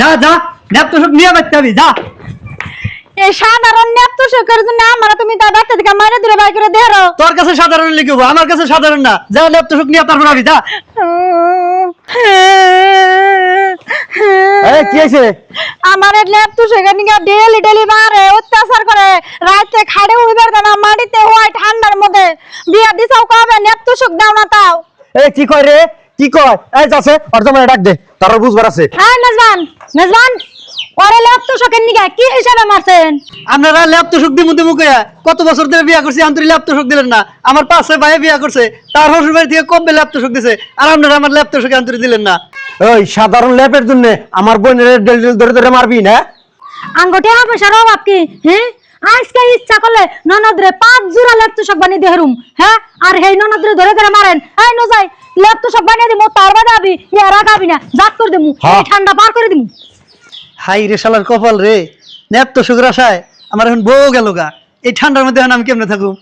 যা যা ল্যাপটপ নিয়ে বাচ্চা যা। এই সাধারণ নেপ্ত সুখের জন্য আমার তুমি তার বাচ্চা থেকে মারে দূরে বাই করে দেরো তোর কাছে সাধারণ লিখব আমার কাছে সাধারণ না। যা ল্যাপটপ নিয়ে তারপর আবি যা। এই কি হয়েছে? আমার নেপ্ত সুখের নিকে ডেলি ডেলি মারে অত্যাচার করে। রাতে খাড়ে উইবার দেনা মাটিতে হয় ঠান্ডার মধ্যে। বিয়া দিছাও কবে? সুখ দাও না তাও। এই কি কয় রে? কি কয়? এই যাচ্ছে ওর জমানে ডাক দে। তার বুঝবার আছে। হ্যাঁ মেজবান মেজবান ওরে নেপ্ত সুখের নিকে কি হিসাবে মারছেন? আপনারা দিমু দিমু কইয়া কত বছর ধরে বিয়া করছি আন্তরি ল্যাপটপ দিলেন না। আমার পাশে ভাই বিয়া করছে তার শ্বশুর বাড়ি থেকে কবে ল্যাপটপ দিছে? আর আপনারা আমার ল্যাপটপ আন্তরি দিলেন না। ওই সাধারণ ল্যাপের জন্য আমার বোনের ডেল ডেল ধরে ধরে মারবি না? আঙ্গটে হবে সারা বাপ কি? হ্যাঁ? আজকে ইচ্ছা করলে ননদরে পাঁচ জোড়া লেপ্ত সব বানিয়ে দিয়ে হেরুম হ্যাঁ? আর হেই ননদরে ধরে ধরে মারেন। এই নজাই লেপ্ত সব বানিয়ে দিমু তার বাদে আবি ইয়া রাখাবি না জাত করে দিমু হ্যাঁ। ঠান্ডা পার করে দিমু। হাই রে শালার কপাল রে ল্যাপটপ সুগ্রাসায় আমার এখন বউ গেল গা এই ঠান্ডার মধ্যে আমি কেমনে থাকুম?